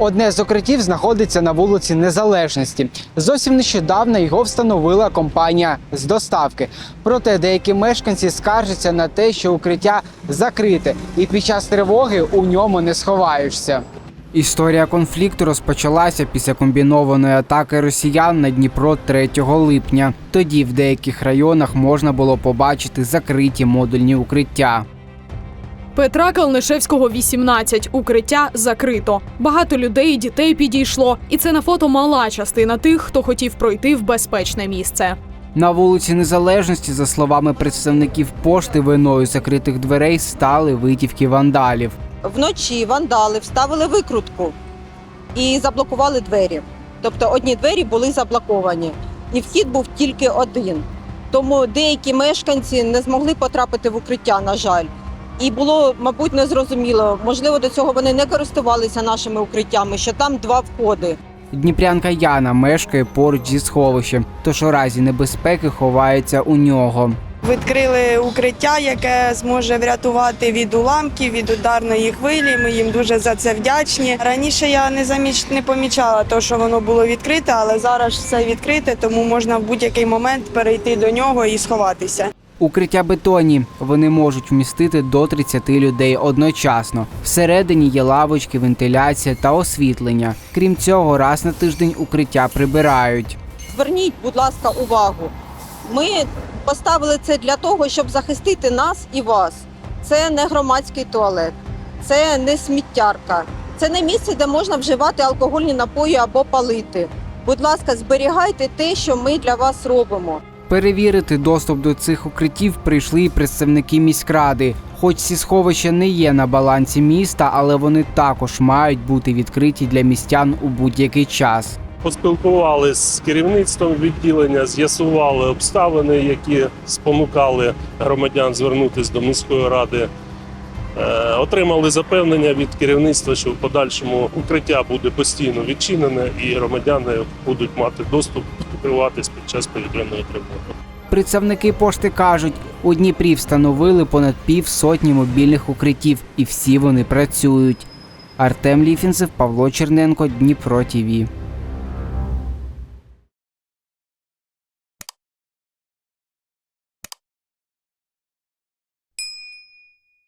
Одне з укриттів знаходиться на вулиці Незалежності. Зовсім нещодавно його встановила компанія з доставки. Проте деякі мешканці скаржаться на те, що укриття закрите, і під час тривоги у ньому не сховаєшся. Історія конфлікту розпочалася після комбінованої атаки росіян на Дніпро 3 липня. Тоді в деяких районах можна було побачити закриті модульні укриття. Петра Калнишевського 18. Укриття закрито. Багато людей і дітей підійшло. І це на фото мала частина тих, хто хотів пройти в безпечне місце. На вулиці Незалежності, за словами представників пошти, виною закритих дверей стали витівки вандалів. Вночі вандали вставили викрутку і заблокували двері. Тобто одні двері були заблоковані, і вхід був тільки один. Тому деякі мешканці не змогли потрапити в укриття, на жаль. І було, мабуть, незрозуміло. Можливо, до цього вони не користувалися нашими укриттями, що там два входи. Дніпрянка Яна мешкає поруч зі сховищем, тож у разі небезпеки ховається у нього. Відкрили укриття, яке зможе врятувати від уламків, від ударної хвилі. Ми їм дуже за це вдячні. Раніше я не заміч не помічала то, що воно було відкрите, але зараз все відкрите, тому можна в будь-який момент перейти до нього і сховатися. Укриття бетонні. Вони можуть вмістити до 30 людей одночасно. Всередині є лавочки, вентиляція та освітлення. Крім цього, раз на тиждень укриття прибирають. Зверніть, будь ласка, увагу. Ми поставили це для того, щоб захистити нас і вас. Це не громадський туалет, це не сміттярка, це не місце, де можна вживати алкогольні напої або палити. Будь ласка, зберігайте те, що ми для вас робимо. Перевірити доступ до цих укриттів прийшли і представники міськради. Хоч ці сховища не є на балансі міста, але вони також мають бути відкриті для містян у будь-який час. Поспілкувалися з керівництвом відділення, з'ясували обставини, які спонукали громадян звернутися до міської ради. Е, Отримали запевнення від керівництва, що в подальшому укриття буде постійно відчинене і громадяни будуть мати доступ укриватись під час повітряної тривоги. Представники пошти кажуть, у Дніпрі встановили понад пів сотні мобільних укриттів, і всі вони працюють. Артем Ліфінцев, Павло Черненко, Дніпро ТІВІ.